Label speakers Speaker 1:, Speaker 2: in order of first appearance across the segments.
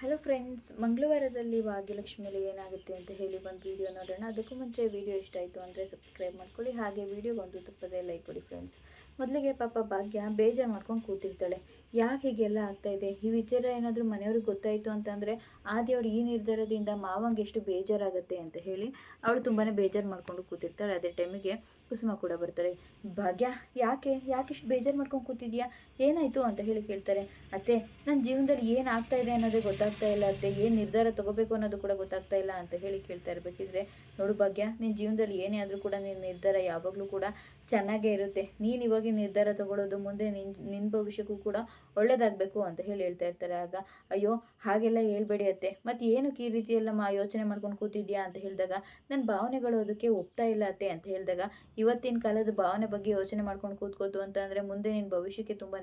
Speaker 1: Hello friends ಮಂಗಳವಾರದಲ್ಲಿ ಭಾಗ್ಯಲಕ್ಷ್ಮಿಯಲ್ಲಿ ಏನಾಗುತ್ತೆ ಅಂತ ಹೇಳಿ ಒಂದು ವಿಡಿಯೋ ನೋಡೋಣ. ಅದಕ್ಕೂ ಮುಂಚೆ ವಿಡಿಯೋ ಇಷ್ಟ ಆಯಿತು ಅಂದರೆ ಸಬ್ಸ್ಕ್ರೈಬ್ ಮಾಡ್ಕೊಳ್ಳಿ. ಹಾಗೆ ವಿಡಿಯೋ ಒಂದು ತುಪ್ಪದೇ ಲೈಕ್ ಕೊಡಿ ಫ್ರೆಂಡ್ಸ್ ಮೊದಲಿಗೆ ಪಾಪ ಭಾಗ್ಯ ಬೇಜಾರು ಮಾಡ್ಕೊಂಡು ಕೂತಿರ್ತಾಳೆ. ಯಾಕೆ ಹೀಗೆಲ್ಲ ಆಗ್ತಾ ಇದೆ? ಈ ವಿಚಾರ ಏನಾದರೂ ಮನೆಯವ್ರಿಗೆ ಗೊತ್ತಾಯಿತು ಅಂತಂದರೆ ಆದಿಯವ್ರು ಈ ನಿರ್ಧಾರದಿಂದ ಮಾವಂಗೆ ಎಷ್ಟು ಬೇಜಾರಾಗುತ್ತೆ ಅಂತ ಹೇಳಿ, ಅವಳು ತುಂಬಾ ಬೇಜಾರು ಮಾಡ್ಕೊಂಡು ಕೂತಿರ್ತಾಳೆ. ಅದೇ ಟೈಮಿಗೆ ಕುಸುಮ ಕೂಡ ಬರ್ತಾರೆ ಭಾಗ್ಯ, ಯಾಕೆ? ಯಾಕೆ ಇಷ್ಟು ಬೇಜಾರು ಮಾಡ್ಕೊಂಡು ಕೂತಿದ್ಯಾ? ಏನಾಯಿತು? ಅಂತ ಹೇಳಿ ಕೇಳ್ತಾರೆ. ಅತ್ತೆ ನನ್ನ ಜೀವನದಲ್ಲಿ ಏನು ಆಗ್ತಾ ಇದೆ ಅನ್ನೋದೇ ಗೊತ್ತಾಗ್ತಾ ಇಲ್ಲ ಅತ್ತೆ. ಏನು ನಿರ್ಧಾರ ತಗೋಬೇಕು ಅನ್ನೋದು ಕೂಡ ಗೊತ್ತಾಗ್ತಾ ಇಲ್ಲ ಅಂತ ಹೇಳಿ ಕೇಳ್ತಾ ಇರಬೇಕಿದ್ರೆ, ನೋಡು ಭಾಗ್ಯ ನಿನ್ನ ಜೀವನದಲ್ಲಿ ಏನೇ ಆದರೂ ಕೂಡ ನಿನ್ನ ನಿರ್ಧಾರ ಯಾವಾಗಲೂ ಕೂಡ ಚೆನ್ನಾಗೇ ಇರುತ್ತೆ. ನೀನು ಇವಾಗ ನಿರ್ಧಾರ ತಗೊಳ್ಳೋದು ಮುಂದೆ ನಿನ್ನ ನಿನ್ನ ಭವಿಷ್ಯಕ್ಕೂ ಕೂಡ ಒಳ್ಳೇದಾಗಬೇಕು ಅಂತ ಹೇಳಿ ಹೇಳ್ತಾ ಇರ್ತಾರೆ. ಆಗ ಅಯ್ಯೋ, ಹಾಗೆಲ್ಲ ಹೇಳ್ಬೇಡಿ ಅತ್ತೆ. ಮತ್ತು ಏನಕ್ಕೆ ಈ ರೀತಿಯೆಲ್ಲ ಮಾ, ಯೋಚನೆ ಮಾಡ್ಕೊಂಡು ಕೂತಿದ್ಯಾ ಅಂತ ಹೇಳಿದಾಗ ನನ್ನ ಭಾವನೆಗಳು ಅದಕ್ಕೆ ಒಪ್ತಾ ಇಲ್ಲ ಅತ್ತೆ ಅಂತ ಹೇಳಿದಾಗ, ಇವತ್ತಿನ ಕಾಲದ ಭಾವನೆ ಬಗ್ಗೆ ಯೋಚನೆ ಮಾಡ್ಕೊಂಡು ಕೂತ್ಕೋತು ಅಂತ ಅಂದರೆ ಮುಂದೆ ನಿನ್ನ ಭವಿಷ್ಯಕ್ಕೆ ತುಂಬಾ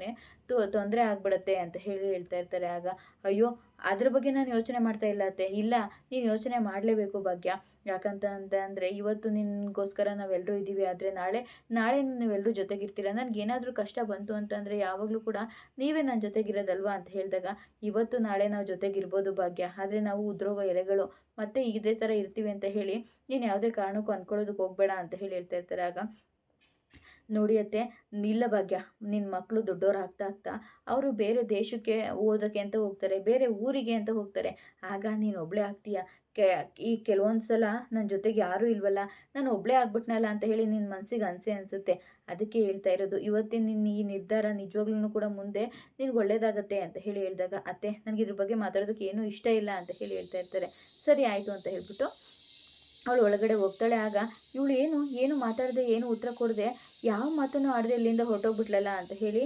Speaker 1: ತೊಂದರೆ ಆಗ್ಬಿಡತ್ತೆ ಅಂತ ಹೇಳಿ ಹೇಳ್ತಾ ಇರ್ತಾರೆ. ಆಗ ಅಯ್ಯೋ, ಅದ್ರ ಬಗ್ಗೆ ನಾನು ಯೋಚನೆ ಮಾಡ್ತಾ ಇಲ್ಲ ಅತ್ತೆ. ಇಲ್ಲ, ನೀನು ಯೋಚನೆ ಮಾಡಲೇಬೇಕು ಭಾಗ್ಯ. ಯಾಕಂತ ಅಂತ ಅಂದರೆ ಇವತ್ತು ನಿನಗೋಸ್ಕರ ನಾವೆಲ್ಲರೂ ಇದ್ದೀವಿ, ಆದರೆ ನಾಳೆ ನಾಳೆ ನೀವೆಲ್ಲರೂ ಜೊತೆಗಿರ್ತೀರ ನನಗೇನಾದರೂ ಕಷ್ಟ ಬಂತು ಅಂತಂದರೆ ಯಾವಾಗಲೂ ಕೂಡ ನೀವೇ ನನ್ನ ಜೊತೆಗಿರೋದಲ್ವಾ ಅಂತ ಹೇಳಿದಾಗ, ಇವತ್ತು ನಾಳೆ ನಾವು ಜೊತೆಗಿರ್ಬೋದು ಭಾಗ್ಯ, ಆದರೆ ನಾವು ಉದ್ರೋಗ ಎಲೆಗಳು, ಮತ್ತೆ ಇದೇ ಥರ ಇರ್ತೀವಿ ಅಂತ ಹೇಳಿ ನೀನು ಯಾವುದೇ ಕಾರಣಕ್ಕೂ ಅಂದ್ಕೊಳ್ಳೋದಕ್ಕೆ ಹೋಗಬೇಡ ಅಂತ ಹೇಳಿ ಹೇಳ್ತಾ ಇರ್ತಾರೆ. ಆಗ ನೋಡಿಯತ್ತೆ ನಿಲ್ಲ ಭಾಗ್ಯ ನಿನ್ನ ಮಕ್ಕಳು ದೊಡ್ಡವ್ರು ಆಗ್ತಾ ಆಗ್ತಾ ಅವರು ಬೇರೆ ದೇಶಕ್ಕೆ ಓದೋಕ್ಕೆ ಅಂತ ಹೋಗ್ತಾರೆ, ಬೇರೆ ಊರಿಗೆ ಅಂತ ಹೋಗ್ತಾರೆ. ಆಗ ನೀನು ಒಬ್ಬಳೇ ಆಗ್ತೀಯ? ಕೆ, ಈ ಕೆಲವೊಂದು ಸಲ ನನ್ನ ಜೊತೆಗೆ ಯಾರೂ ಇಲ್ವಲ್ಲ, ನಾನು ಒಬ್ಬಳೇ ಆಗ್ಬಿಟ್ನಲ್ಲ ಅಂತ ಹೇಳಿ ನಿನ್ನ ಮನಸ್ಸಿಗೆ ಅನಿಸೆ ಅನಿಸುತ್ತೆ. ಅದಕ್ಕೆ ಹೇಳ್ತಾ ಇರೋದು, ಇವತ್ತಿನ ನಿನ್ನ ಈ ನಿರ್ಧಾರ ನಿಜವಾಗ್ಲೂ ಕೂಡ ಮುಂದೆ ನಿನ್ಗೆ ಒಳ್ಳೇದಾಗತ್ತೆ ಅಂತ ಹೇಳಿ ಹೇಳಿದಾಗ, ಅತ್ತೆ, ನನಗೆ ಇದ್ರ ಬಗ್ಗೆ ಮಾತಾಡೋದಕ್ಕೆ ಏನೂ ಇಷ್ಟ ಇಲ್ಲ ಅಂತ ಹೇಳಿ ಹೇಳ್ತಾ ಇರ್ತಾರೆ. ಸರಿ, ಆಯಿತು ಅಂತ ಹೇಳ್ಬಿಟ್ಟು ಅವಳು ಒಳಗಡೆ ಹೋಗ್ತಾಳೆ. ಆಗ ಇವಳು ಏನು ಏನು ಮಾತಾಡದೆ, ಏನು ಉತ್ತರ ಕೊಡದೆ, ಯಾವ ಮಾತನ್ನು ಆಡದೆ ಇಲ್ಲಿಂದ ಹೊರಟೋಗ್ಬಿಟ್ಲಲ್ಲ ಅಂತ ಹೇಳಿ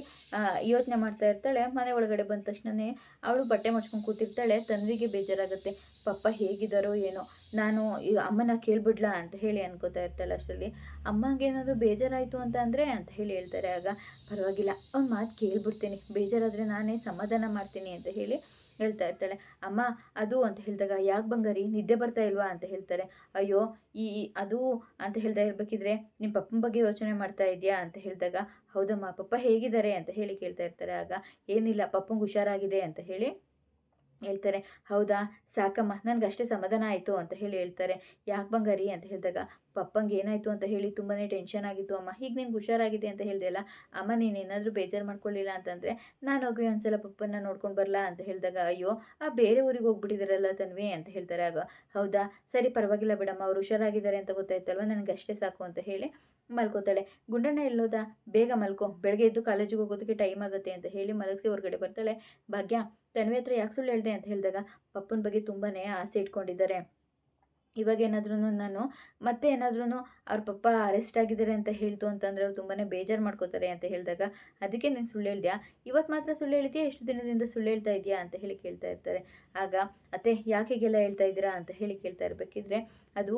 Speaker 1: ಯೋಚನೆ ಮಾಡ್ತಾ ಇರ್ತಾಳೆ. ಮನೆ ಒಳಗಡೆ ಬಂದ ತಕ್ಷಣವೇ ಅವಳು ಬಟ್ಟೆ ಮಡ್ಚ್ಕೊಂಡು ಕೂತಿರ್ತಾಳೆ. ತನ್ವಿಗೆ ಬೇಜಾರಾಗುತ್ತೆ. ಪಪ್ಪ ಹೇಗಿದ್ದಾರೋ ಏನೋ, ನಾನು ಅಮ್ಮನ ಕೇಳ್ಬಿಡ್ಲಾ? ಅಂತ ಹೇಳಿ ಅನ್ಕೋತಾ ಇರ್ತಾಳೆ ಅಷ್ಟರಲ್ಲಿ. ಅಮ್ಮಂಗೆ ಏನಾದರೂ ಬೇಜಾರಾಯಿತು ಅಂತ ಅಂದರೆ? ಅಂತ ಹೇಳಿ ಹೇಳ್ತಾರೆ. ಆಗ, ಪರವಾಗಿಲ್ಲ, ಅವ್ನು ಮಾತು ಕೇಳ್ಬಿಡ್ತೀನಿ. ಬೇಜಾರಾದರೆ ನಾನೇ ಸಮಾಧಾನ ಮಾಡ್ತೀನಿ ಅಂತ ಹೇಳಿ ಹೇಳ್ತಾ ಇರ್ತಾಳೆ, ಅಮ್ಮ, ಅದು ಅಂತ ಹೇಳಿದಾಗ ಯಾಕೆ ಬಂಗಾರಿ? ನಿದ್ದೆ ಬರ್ತಾ ಇಲ್ವಾ? ಅಂತ ಹೇಳ್ತಾರೆ, ಅಯ್ಯೋ, ಈ ಅದು ಅಂತ ಹೇಳ್ತಾ ಇರ್ಬೇಕಿದ್ರೆ ನಿಮ್ಮ ಪಪ್ಪನ ಬಗ್ಗೆ ಯೋಚನೆ ಮಾಡ್ತಾ ಇದೆಯಾ? ಅಂತ ಹೇಳಿದಾಗ, ಹೌದಮ್ಮ, ಪಪ್ಪ ಹೇಗಿದ್ದಾರೆ? ಅಂತ ಹೇಳಿ ಕೇಳ್ತಾ ಇರ್ತಾರೆ, ಆಗ, ಏನಿಲ್ಲ, ಪಪ್ಪಂಗೆ ಹುಷಾರಾಗಿದೆ? ಅಂತ ಹೇಳಿ ಹೇಳ್ತಾರೆ, ಹೌದಾ, ಸಾಕಮ್ಮ, ನನಗಷ್ಟೇ ಸಮಾಧಾನ ಆಯಿತು, ಅಂತ ಹೇಳಿ ಹೇಳ್ತಾರೆ, ಯಾಕೆ ಬಂಗಾರಿ? ಅಂತ ಹೇಳಿದಾಗ ಪಪ್ಪಂಗೆ ಏನಾಯಿತು ಅಂತ ಹೇಳಿ ತುಂಬಾ ಟೆನ್ಷನ್ ಆಗಿತ್ತು. ಅಮ್ಮ, ಈಗ ನಿನ್ಗೆ ಹುಷಾರಾಗಿದೆ ಅಂತ ಹೇಳಿದೆ ಅಲ್ಲ? ಅಮ್ಮ, ನೀನು ಏನಾದರೂ ಬೇಜಾರು ಮಾಡ್ಕೊಳ್ಳಿಲ್ಲ ಅಂತಂದರೆ ನಾನು ಹೋಗಿ ಒಂದ್ಸಲ ಪಪ್ಪನ ನೋಡ್ಕೊಂಡು ಬರಲಾ? ಅಂತ ಹೇಳಿದಾಗ, ಅಯ್ಯೋ, ಆ ಬೇರೆ ಊರಿಗೆ ಹೋಗ್ಬಿಟ್ಟಿದ್ದಾರಲ್ಲ ತನ್ವೇ ಅಂತ ಹೇಳ್ತಾರೆ. ಆಗ, ಹೌದಾ? ಸರಿ, ಪರವಾಗಿಲ್ಲ ಬಿಡಮ್ಮ, ಅವ್ರು ಹುಷಾರಾಗಿದ್ದಾರೆ ಅಂತ ಗೊತ್ತಾಯ್ತಲ್ವ? ನನಗೆ ಅಷ್ಟೇ ಸಾಕು ಅಂತ ಹೇಳಿ ಮಲ್ಕೋತಾಳೆ. ಗುಂಡಣ್ಣ ಎಲ್ಲೋದ? ಬೇಗ ಮಲ್ಕೋ. ಬೆಳಗ್ಗೆ ಎದ್ದು ಕಾಲೇಜಿಗೆ ಹೋಗೋದಕ್ಕೆ ಟೈಮ್ ಆಗುತ್ತೆ ಅಂತ ಹೇಳಿ ಮಲಗಿಸಿ ಹೊರಗಡೆ ಬರ್ತಾಳೆ. ಭಾಗ್ಯ, ತನ್ವಿ ಹತ್ರ ಯಾಕೆ ಸುಳ್ಳು ಹೇಳಿದೆ? ಅಂತ ಹೇಳಿದಾಗ, ಪಪ್ಪನ ಬಗ್ಗೆ ತುಂಬಾ ಆಸೆ ಇಟ್ಕೊಂಡಿದ್ದಾರೆ. ಇವಾಗ ಏನಾದ್ರೂ ನಾನು ಮತ್ತೆ ಏನಾದ್ರೂ ಅವ್ರ ಪಪ್ಪ ಅರೆಸ್ಟ್ ಆಗಿದ್ದಾರೆ ಅಂತ ಹೇಳ್ತು ಅಂತಂದರೆ ಅವ್ರು ತುಂಬಾ ಬೇಜಾರು ಮಾಡ್ಕೋತಾರೆ ಅಂತ ಹೇಳಿದಾಗ, ಅದಕ್ಕೆ ನೀನು ಸುಳ್ಳು ಹೇಳ್ದ್ಯಾ? ಇವತ್ತು ಮಾತ್ರ ಸುಳ್ಳು ಹೇಳಿದ್ಯಾ ಎಷ್ಟು ದಿನದಿಂದ ಸುಳ್ಳು ಹೇಳ್ತಾ ಇದೆಯಾ? ಅಂತ ಹೇಳಿ ಕೇಳ್ತಾ ಇರ್ತಾರೆ. ಆಗ, ಅತ್ತೆ ಯಾಕೆಗೆಲ್ಲ ಹೇಳ್ತಾ ಇದ್ದೀರಾ? ಅಂತ ಹೇಳಿ ಕೇಳ್ತಾ ಇರಬೇಕಿದ್ರೆ, ಅದು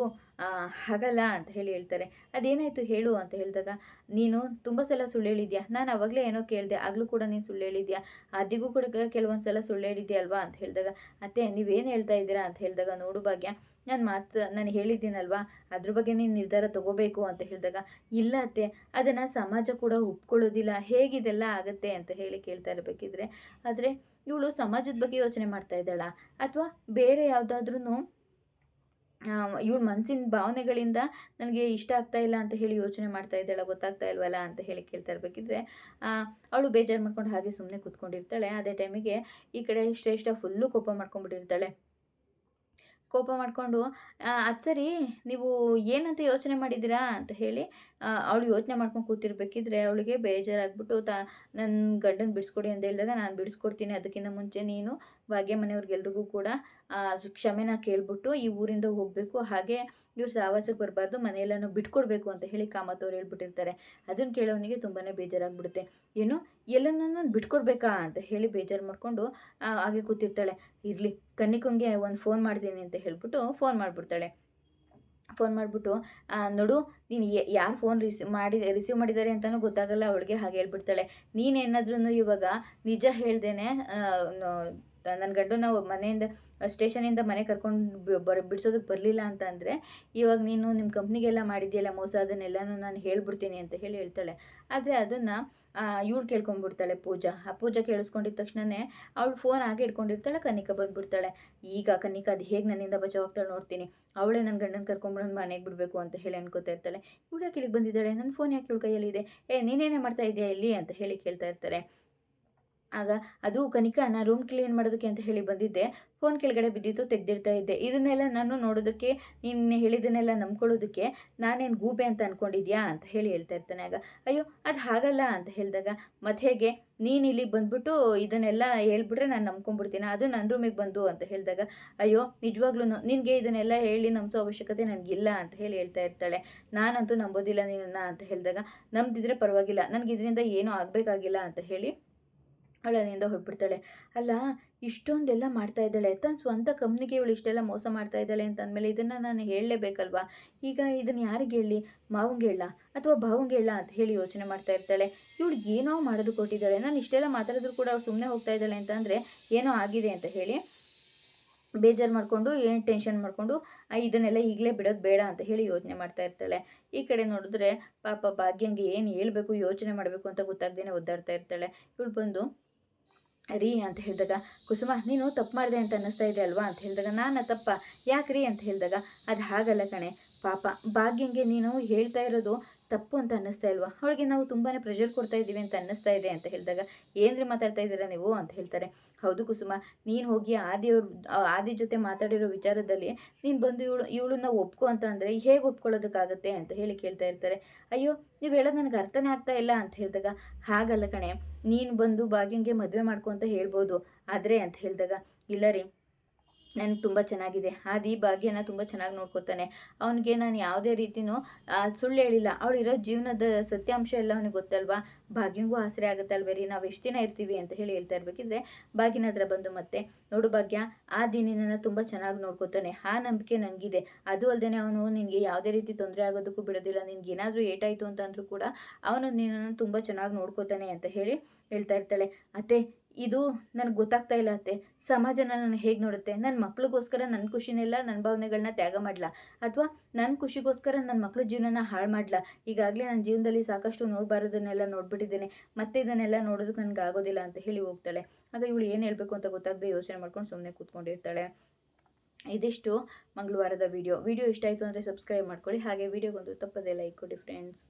Speaker 1: ಹಾಗಲ್ಲ ಅಂತ ಹೇಳಿ ಹೇಳ್ತಾರೆ. ಅದೇನಾಯಿತು? ಹೇಳು ಅಂತ ಹೇಳಿದಾಗ, ನೀನು ತುಂಬ ಸಲ ಸುಳ್ಳು ಹೇಳಿದ್ಯಾ? ನಾನು ಅವಾಗಲೇ ಏನೋ ಕೇಳಿದೆ, ಆಗಲೂ ಕೂಡ ನೀನು ಸುಳ್ಳು ಹೇಳಿದ್ಯಾ? ಅದಿಗೂ ಕೂಡ ಕೆಲವೊಂದು ಸಲ ಸುಳ್ಳು ಹೇಳಿದ್ಯಾ ಅಲ್ವಾ? ಅಂತ ಹೇಳಿದಾಗ, ಅತ್ತೆ, ನೀವೇನು ಹೇಳ್ತಾ ಇದ್ದೀರಾ? ಅಂತ ಹೇಳಿದಾಗ, ನೋಡು ಭಾಗ್ಯ ನಾನು ಮಾತು, ನಾನು ಹೇಳಿದ್ದೀನಲ್ವಾ? ಅದ್ರ ಬಗ್ಗೆ ನೀನು ನಿರ್ಧಾರ ತಗೋಬೇಕು ಅಂತ ಹೇಳಿದಾಗ, ಇಲ್ಲ ಅತ್ತೆ, ಅದನ್ನು ಸಮಾಜ ಕೂಡ ಒಪ್ಕೊಳ್ಳೋದಿಲ್ಲ, ಹೇಗಿದೆಲ್ಲ ಆಗುತ್ತೆ ಅಂತ ಹೇಳಿ ಕೇಳ್ತಾ ಇರಬೇಕಿದ್ರೆ, ಆದರೆ ಇವಳು ಸಮಾಜದ ಬಗ್ಗೆ ಯೋಚನೆ ಮಾಡ್ತಾ ಇದ್ದಾಳ? ಅಥವಾ ಬೇರೆ ಯಾವುದಾದ್ರೂ ಇವಳು ಮನಸ್ಸಿನ ಭಾವನೆಗಳಿಂದ ನನಗೆ ಇಷ್ಟ ಆಗ್ತಾ ಇಲ್ಲ ಅಂತ ಹೇಳಿ ಯೋಚನೆ ಮಾಡ್ತಾ ಇದ್ದಾಳ, ಗೊತ್ತಾಗ್ತಾ ಇಲ್ವಲ್ಲ ಅಂತ ಹೇಳಿ ಕೇಳ್ತಾ ಇರಬೇಕಿದ್ರೆ ಅವಳು ಬೇಜಾರು ಮಾಡ್ಕೊಂಡು ಹಾಗೆ ಸುಮ್ಮನೆ ಕೂತ್ಕೊಂಡಿರ್ತಾಳೆ. ಅದೇ ಟೈಮಿಗೆ ಈ ಕಡೆ ಶ್ರೇಷ್ಠ ಫುಲ್ಲು ಕೋಪ ಮಾಡ್ಕೊಂಡ್ಬಿಟ್ಟಿರ್ತಾಳೆ. ಕೋಪ ಮಾಡಿಕೊಂಡು ಅದು ಸರಿ, ನೀವು ಏನಂತ ಯೋಚನೆ ಮಾಡಿದ್ದೀರಾ? ಅಂತ ಹೇಳಿ ಅವಳು ಯೋಚನೆ ಮಾಡ್ಕೊಂಡು ಕೂತಿರ್ಬೇಕಿದ್ರೆ ಅವಳಿಗೆ ಬೇಜಾರಾಗ್ಬಿಟ್ಟು, ತ ನನ್ನ ಗಂಡನ ಬಿಡಿಸ್ಕೊಡಿ ಅಂತ ಹೇಳಿದಾಗ, ನಾನು ಬಿಡಿಸ್ಕೊಡ್ತೀನಿ, ಅದಕ್ಕಿಂತ ಮುಂಚೆ ನೀನು ಭಾಗ್ಯ ಮನೆಯವ್ರಿಗೆಲ್ರಿಗೂ ಕೂಡ ಕ್ಷಮೆನ ಕೇಳ್ಬಿಟ್ಟು ಈ ಊರಿಂದ ಹೋಗಬೇಕು. ಹಾಗೆ ಇವ್ರು ಸಹವಾಸಕ್ಕೆ ಬರಬಾರ್ದು, ಮನೆಯೆಲ್ಲನೂ ಬಿಟ್ಕೊಡ್ಬೇಕು ಅಂತ ಹೇಳಿ ಕಾಮತ್ತವ್ರು ಹೇಳ್ಬಿಟ್ಟಿರ್ತಾರೆ. ಅದನ್ನು ಕೇಳೋವನಿಗೆ ತುಂಬಾ ಬೇಜಾರಾಗ್ಬಿಡುತ್ತೆ. ಏನು? ಎಲ್ಲನೂ ಬಿಟ್ಕೊಡ್ಬೇಕಾ ಅಂತ ಹೇಳಿ ಬೇಜಾರು ಮಾಡಿಕೊಂಡು ಹಾಗೆ ಕೂತಿರ್ತಾಳೆ. ಇರಲಿ, ಕನ್ನಿಕಂಗೆ ಒಂದು ಫೋನ್ ಮಾಡ್ತೀನಿ ಅಂತ ಹೇಳ್ಬಿಟ್ಟು ಫೋನ್ ಮಾಡಿಬಿಡ್ತಾಳೆ. ಫೋನ್ ಮಾಡಿಬಿಟ್ಟು ನೋಡು, ನೀನು ಯಾರು ಫೋನ್ ರಿಸೀವ್ ಮಾಡಿ ರಿಸೀವ್ ಮಾಡಿದ್ದಾರೆ ಅಂತಲೂ ಗೊತ್ತಾಗಲ್ಲ, ಅವಳಿಗೆ ಹಾಗೆ ಹೇಳ್ಬಿಡ್ತಾಳೆ. ನೀನೇನಾದ್ರೂ ಇವಾಗ ನಿಜ ಹೇಳ್ದೇನೆ ನನ್ನ ಗಂಡು ನಾವು ಮನೆಯಿಂದ, ಸ್ಟೇಷನಿಂದ ಮನೆ ಕರ್ಕೊಂಡು ಬರ್ ಬಿಡ್ಸೋದಕ್ಕೆ ಬರಲಿಲ್ಲ ಅಂತ ಅಂದರೆ ಇವಾಗ ನೀನು ನಿಮ್ಮ ಕಂಪ್ನಿಗೆಲ್ಲ ಮಾಡಿದ್ಯಲ್ಲ ಮೋಸ, ಅದನ್ನೆಲ್ಲನೂ ನಾನು ಹೇಳ್ಬಿಡ್ತೀನಿ ಅಂತ ಹೇಳಿ ಹೇಳ್ತಾಳೆ. ಆದರೆ ಅದನ್ನು ಇವಳು ಕೇಳ್ಕೊಂಡ್ಬಿಡ್ತಾಳೆ ಪೂಜಾ. ಆ ಪೂಜಾ ಕೇಳಿಸ್ಕೊಂಡಿದ್ದ ತಕ್ಷಣವೇ ಅವಳು ಫೋನ್ ಹಾಗೆ ಇಟ್ಕೊಂಡಿರ್ತಾಳೆ, ಕನಿಕಾ ಬಂದುಬಿಡ್ತಾಳೆ. ಈಗ ಕನಿಕಾ ಅದು ಹೇಗೆ ನನ್ನಿಂದ ಬಚಾವಾಗ್ತಾಳೆ ನೋಡ್ತೀನಿ. ಅವಳೇ ನನ್ನ ಗಂಡನ ಕರ್ಕೊಂಡ್ಬಿಡೋದು ಮನೆಗೆ ಬಿಡಬೇಕು ಅಂತ ಹೇಳಿ ಅನ್ಕೋತಾ ಇರ್ತಾಳೆ. ಇವಳು ಯಾಕೆ ಇಲ್ಲಿಗೆ ಬಂದಿದ್ದಾಳೆ? ನನ್ನ ಫೋನ್ ಯಾಕೆ ಇವಳು ಕೈಯಲ್ಲಿ ಇದೆ ಏ, ನೀನೇನೇ ಮಾಡ್ತಾ ಇದೆಯಾ ಇಲ್ಲಿ? ಅಂತ ಹೇಳಿ ಕೇಳ್ತಾ ಇರ್ತಾರೆ. ಆಗ ಅದು ಕನಿಕಾ ನಾನು ರೂಮ್ ಕ್ಲೀನ್ ಮಾಡೋದಕ್ಕೆ ಅಂತ ಹೇಳಿ ಬಂದಿದ್ದೆ. ಫೋನ್ ಕೆಳಗಡೆ ಬಿದ್ದಿತ್ತು ತೆಗ್ದಿರ್ತಾ ಇದ್ದೆ. ಇದನ್ನೆಲ್ಲ ನಾನು ನೋಡೋದಕ್ಕೆ ನೀನು ಹೇಳಿದ್ದನ್ನೆಲ್ಲ ನಂಬ್ಕೊಳ್ಳೋದಕ್ಕೆ ನಾನೇನು ಗೂಬೆ ಅಂತ ಅಂದ್ಕೊಂಡಿದ್ಯಾ ಅಂತ ಹೇಳಿ ಹೇಳ್ತಾ ಇರ್ತಾನೆ. ಆಗ, ಅಯ್ಯೋ, ಅದು ಹಾಗಲ್ಲ ಅಂತ ಹೇಳಿದಾಗ ಮತ್ತೆ ಹೇಗೆ ನೀನು ಇಲ್ಲಿಗೆ ಬಂದ್ಬಿಟ್ಟು ಇದನ್ನೆಲ್ಲ ಹೇಳ್ಬಿಟ್ರೆ ನಾನು ನಂಬ್ಕೊಂಡ್ಬಿಡ್ತೀನಿ? ಅದು ನನ್ನ ರೂಮಿಗೆ ಬಂದು ಅಂತ ಹೇಳಿದಾಗ, ಅಯ್ಯೋ ನಿಜವಾಗ್ಲೂ ನಿನಗೆ ಇದನ್ನೆಲ್ಲ ಹೇಳಿ ನಂಬಿಸೋ ಅವಶ್ಯಕತೆ ನನಗಿಲ್ಲ ಅಂತ ಹೇಳಿ ಹೇಳ್ತಾ ಇರ್ತಾಳೆ. ನಾನಂತೂ ನಂಬೋದಿಲ್ಲ ನಿನ್ನ ಅಂತ ಹೇಳಿದಾಗ ನಂಬಿದ್ರೆ ಪರವಾಗಿಲ್ಲ. ನನಗೆ ಇದರಿಂದ ಏನೂ ಆಗಬೇಕಾಗಿಲ್ಲ ಅಂತ ಹೇಳಿ ಅವಳು ಅಲ್ಲಿಂದ ಹೊರಟ್ಬಿಡ್ತಾಳೆ ಅಲ್ಲ, ಇಷ್ಟೊಂದೆಲ್ಲ ಮಾಡ್ತಾ ಇದ್ದಾಳೆ. ತನ್ನ ಸ್ವಂತ ಕಂಪ್ನಿಗೆ ಇವಳು ಇಷ್ಟೆಲ್ಲ ಮೋಸ ಮಾಡ್ತಾ ಇದ್ದಾಳೆ ಅಂತ ಅಂದಮೇಲೆ ಇದನ್ನು ನಾನು ಹೇಳಲೇಬೇಕಲ್ವಾ? ಈಗ ಇದನ್ನು ಯಾರಿಗೆ ಹೇಳಿ? ಮಾವಂಗೆ ಹೇಳ ಅಥವಾ ಭಾವಂಗೆ ಹೇಳ? ಅಂತ ಹೇಳಿ ಯೋಚನೆ ಮಾಡ್ತಾ ಇರ್ತಾಳೆ. ಇವಳು ಏನೋ ಮಾಡೋದು ಕೊಟ್ಟಿದ್ದಾಳೆ. ನಾನು ಇಷ್ಟೆಲ್ಲ ಮಾತಾಡಿದ್ರು ಕೂಡ ಅವಳು ಸುಮ್ಮನೆ ಹೋಗ್ತಾ ಇದ್ದಾಳೆ ಅಂತ ಅಂದರೆ ಏನೋ ಆಗಿದೆ ಅಂತ ಹೇಳಿ ಬೇಜಾರು ಮಾಡಿಕೊಂಡು, ಏನು ಟೆನ್ಷನ್ ಮಾಡಿಕೊಂಡು ಇದನ್ನೆಲ್ಲ ಈಗಲೇ ಬಿಡೋದು ಬೇಡ ಅಂತ ಹೇಳಿ ಯೋಚನೆ ಮಾಡ್ತಾ ಇರ್ತಾಳೆ. ಈ ಕಡೆ ನೋಡಿದ್ರೆ ಪಾಪ ಭಾಗ್ಯಂಗೆ ಏನು ಹೇಳಬೇಕು, ಯೋಚನೆ ಮಾಡಬೇಕು ಅಂತ ಗೊತ್ತಾಗ್ದೇ ಒದ್ದಾಡ್ತಾ ಇರ್ತಾಳೆ. ಇವಳು ಬಂದು ರೀ ಅಂತ ಹೇಳಿದಾಗ, ಕುಸುಮ, ನೀನು ತಪ್ಪು ಮಾಡಿದೆ ಅಂತ ಅನ್ನಿಸ್ತಾ ಇದೆ ಅಲ್ವಾ ಅಂತ ಹೇಳಿದಾಗ, ನಾನು ತಪ್ಪ. ಯಾಕೆ ರೀ ಅಂತ ಹೇಳಿದಾಗ, ಅದು ಹಾಗಲ್ಲ ಕಣೆ. ಪಾಪ, ಭಾಗ್ಯಂಗೆ ನೀನು ಹೇಳ್ತಾ ಇರೋದು ತಪ್ಪು ಅಂತ ಅನ್ನಿಸ್ತಾ ಇಲ್ವಾ? ಅವಳಿಗೆ ನಾವು ತುಂಬಾ ಪ್ರೆಷರ್ ಕೊಡ್ತಾ ಇದ್ದೀವಿ ಅಂತ ಅನ್ನಿಸ್ತಾ ಇದೆ ಅಂತ ಹೇಳಿದಾಗ, ಏನ್ರಿ ಮಾತಾಡ್ತಾ ಇದ್ದೀರಾ ನೀವು ಅಂತ ಹೇಳ್ತಾರೆ. ಹೌದು ಕುಸುಮ, ನೀನು ಹೋಗಿ ಆದಿಯವ್ರ ಆದಿ ಜೊತೆ ಮಾತಾಡಿರೋ ವಿಚಾರದಲ್ಲಿ ನೀನು ಬಂದು ಇವಳು, ಇವಳನ್ನ ಒಪ್ಕೊ ಅಂತ ಅಂದರೆ ಹೇಗೆ ಒಪ್ಕೊಳ್ಳೋದಕ್ಕಾಗತ್ತೆ ಅಂತ ಹೇಳಿ ಕೇಳ್ತಾ ಇರ್ತಾರೆ. ಅಯ್ಯೋ, ನೀವು ಹೇಳೋದು ನನಗೆ ಅರ್ಥನೇ ಆಗ್ತಾ ಇಲ್ಲ ಅಂತ ಹೇಳಿದಾಗ, ಹಾಗಲ್ಲ ಕಣೆ, ನೀನು ಬಂದು ಭಾಗ್ಯಂಗೆ ಮದುವೆ ಮಾಡ್ಕೊ ಅಂತ ಹೇಳ್ಬೋದು. ಆದರೆ ಅಂತ ಹೇಳಿದಾಗ, ಇಲ್ಲ ರೀ ನನಗೆ ತುಂಬ ಚೆನ್ನಾಗಿದೆ. ಆದಿ ಭಾಗ್ಯನ ತುಂಬ ಚೆನ್ನಾಗಿ ನೋಡ್ಕೋತಾನೆ. ಅವನಿಗೆ ನಾನು ಯಾವುದೇ ರೀತಿಯೂ ಸುಳ್ಳು ಹೇಳಿಲ್ಲ. ಅವಳಿರೋ ಜೀವನದ ಸತ್ಯಾಂಶ ಎಲ್ಲ ಅವನಿಗೆ ಗೊತ್ತಲ್ವಾ? ಭಾಗ್ಯಂಗೂ ಆಸರೆ ಆಗುತ್ತಲ್ವೇ ರೀ ನಾವು ಎಷ್ಟು ದಿನ ಇರ್ತೀವಿ ಅಂತ ಹೇಳಿ ಹೇಳ್ತಾ ಇರ್ಬೇಕಿದ್ರೆ ಭಾಗ್ಯನ ಹತ್ರ ಬಂದು ಮತ್ತೆ, ನೋಡು ಭಾಗ್ಯ, ಆ ದಿನನ ತುಂಬ ಚೆನ್ನಾಗಿ ನೋಡ್ಕೋತಾನೆ. ಆ ನಂಬಿಕೆ ನನಗಿದೆ. ಅದು ಅಲ್ಲದೆ ಅವನು ನಿನಗೆ ಯಾವುದೇ ರೀತಿ ತೊಂದರೆ ಆಗೋದಕ್ಕೂ ಬಿಡೋದಿಲ್ಲ. ನಿನ್ಗೆ ಏನಾದರೂ ಏಟಾಯಿತು ಅಂತಂದ್ರೂ ಕೂಡ, ಅವನು ನಿನ್ನನ್ನು ತುಂಬ ಚೆನ್ನಾಗಿ ನೋಡ್ಕೋತಾನೆ ಅಂತ ಹೇಳಿ ಹೇಳ್ತಾ ಇರ್ತಾಳೆ. ಅತ್ತೆ ಇದು ನನಗೆ ಗೊತ್ತಾಗ್ತಾ ಇಲ್ಲ ಅತ್ತೆ. ಸಮಾಜ ನಾನು ಹೇಗೆ ನೋಡುತ್ತೆ? ನನ್ನ ಮಕ್ಳಿಗೋಸ್ಕರ ನನ್ನ ಖುಷಿನೆಲ್ಲ ನನ್ನ ಭಾವನೆಗಳನ್ನ ತ್ಯಾಗ ಮಾಡಲ? ಅಥವಾ ನನ್ನ ಖುಷಿಗೋಸ್ಕರ ನನ್ನ ಮಕ್ಳ ಜೀವನನ ಹಾಳು ಮಾಡಲ? ಈಗಾಗಲೇ ನನ್ನ ಜೀವನದಲ್ಲಿ ಸಾಕಷ್ಟು ನೋಡಬಾರದನ್ನೆಲ್ಲ ನೋಡ್ಬಿಟ್ಟಿದ್ದೇನೆ. ಮತ್ತೆ ಇದನ್ನೆಲ್ಲ ನೋಡೋದಕ್ಕೆ ನನಗೆ ಆಗೋದಿಲ್ಲ ಅಂತ ಹೇಳಿ ಹೋಗ್ತಾಳೆ. ಆಗ ಇವಳು ಏನು ಹೇಳಬೇಕು ಅಂತ ಗೊತ್ತಾಗದೆ ಯೋಚನೆ ಮಾಡ್ಕೊಂಡು ಸುಮ್ಮನೆ ಕೂತ್ಕೊಂಡಿರ್ತಾಳೆ. ಇದಿಷ್ಟು ಮಂಗಳವಾರದ ವಿಡಿಯೋ. ವಿಡಿಯೋ ಇಷ್ಟ ಆಯಿತು ಅಂದರೆ ಸಬ್ಸ್ಕ್ರೈಬ್ ಮಾಡ್ಕೊಳ್ಳಿ. ಹಾಗೆ ವಿಡಿಯೋಗೊಂದು ತಪ್ಪದೇ ಲೈಕ್ ಕೊಡಿ ಫ್ರೆಂಡ್ಸ್